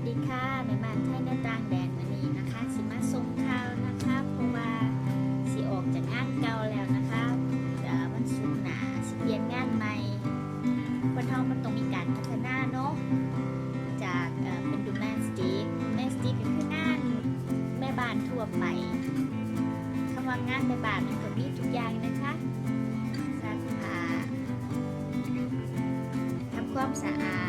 สดีค่ะแม่บ้านไทยในต่างแดนวันนี้นะคะ สิมาส่งข่าวนะคะ เพราะว่าสิออกจากงานเก่าแล้วนะคะเอ่อมันสูงหนาสิเปลี่ยนงานใหม่คนเฮามันต้องมีการพัฒนาเนาะจากเป็นดูแมนสติกแมนสติกก็คืองานแม่บ้านทั่วไปคำว่างานแม่บ้านมันก็มีทุกอย่างนะคะซักผ้าทำความสะอาด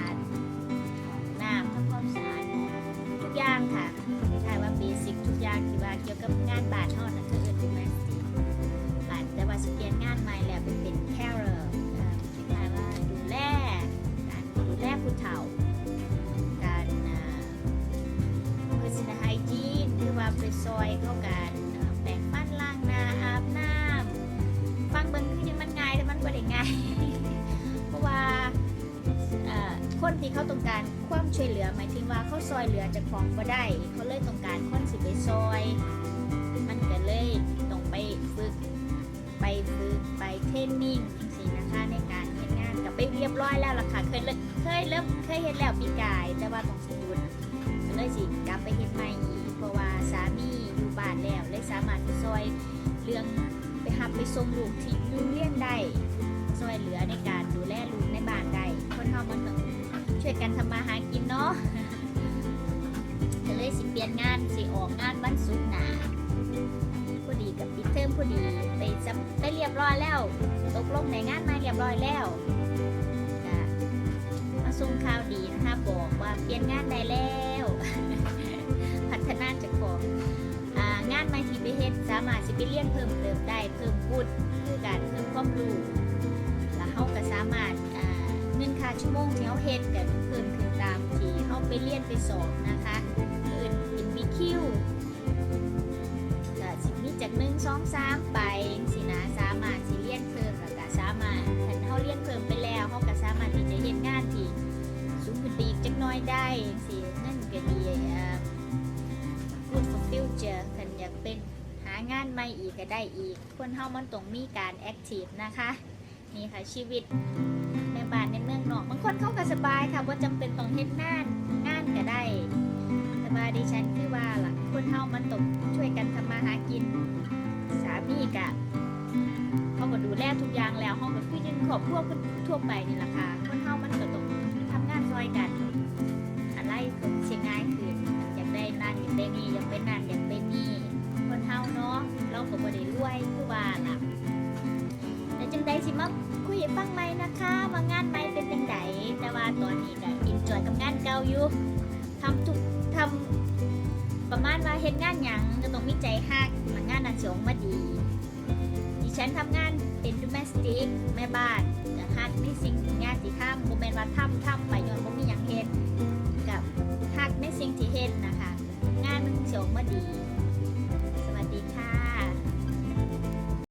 เกี่ยวกับงานบาทท่านั้นคือเอินดูแมสติบาทแต่ว่าสเปลี่ยนงานใหม่แล้วเป็นเป็นแคร์เรอร์คล้ายๆว่าดูแลการดูแลผู้เฒ่า การเพื่อสินไฮจีนหรือว่าไปซอยเข้าการเอ่อแปรงฟันล้างหน้าอาบน้ำฟังเบิ่งคือยังมันง่ายแต่มันบ่ได้ง่ายเพราะว่าคนที่เขาต้องการความช่วยเหลือหมายถึงว่าเขาซอยเหลือจากของก็ได้เขาเลยต้องการ เรียบร้อยแล้วล่ะค่ะเคยเลิกเคยเริ่มเคยเฮ็ดแล้วปีกาย แต่ว่าต้องสิหยุดเลยสิกลับไปเฮ็ดใหม่อีกเพราะว่าสามีอยู่บ้านแล้วเลยสามารถไปซอยเรื่องไปหับไปส่งลูกที่โรงเรียนได้ช่วยเหลือในการดูแลลูกในบ้านได้คนเฮามันต้องช่วยกันทำมาหากินเนาะก็เลยสิเปลี่ยนงานสิออกงานวันศุกร์หนาพอดีกับปิดเทอมพอดีไปจะไปเรียบร้อยแล้ว ตกลงในงานมาเรียบร้อยแล้ว เปลี่ยนงานได้แล้ว พัฒนาจากของงานใหม่ที่ไปเฮ็ดสามารถสิไปเรียนเพิ่มเติมได้เพิ่มพูดคือการเพิ่มความรู้แล้วเขาก็สามารถอ่าเงินค่าชั่วโมงที่เขาเฮ็ดกันเพิ่มขึ้นตามที่เขาไปเรียนไปสอบนะคะเอินเป็นมีคิวก็สิมีจากหนึ่งสองสามไปสินะสามารถสิเรียนเพิ่มแล้วก็สามารถถ้าเขาเรียนเพิ่มไปแล้วเขาก็สามารถที่จะเฮ็ดงาน จักน้อยได้สินั่นก็ดีอ่า good for future คันอยากเป็นหางานใหม่อีกก็ได้อีก คนเฮามันต้องมีการแอคทีฟนะคะนี่ค่ะชีวิตแม่บ้านในเมืองนอกบางคนเขาก็สบายค่ะว่าจำเป็นต้องเฮ็ดงานงานก็ได้แต่ว่าดิฉันคือว่าล่ะคนเฮามันต้องช่วยกันทำมาหากิน สามีกะเขาก็ดูแลทุกอย่างแล้วเขาก็คือยังครอบครัวคนทั่วไปนี่แหละค่ะคนเฮามันก็ต้องทำงานซอยกัน วยคือว่าล่ะแต่จังใดสิมาคุยให้ฟังใหมนะคะว่างานใหมเป็นจังไดแต่ว่าตอนนี้ก็อินจอยกับงานเก่าอยู่ทำทุกทำประมาณว่าเฮ็ดงานหยังก็ต้องมีใจฮักมันงานน่ะสิออกมาดีดิฉันทำงานเป็นดูแมสติกแม่บ้านจะฮักในสิ่งที่งานที่ทำบ่แม่นว่าทำทำไปย้อนบ่มีหยังเฮ็ดกับฮักในสิ่งที่เฮ็ดนะคะ งานมันสิออกมาดี